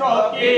সখী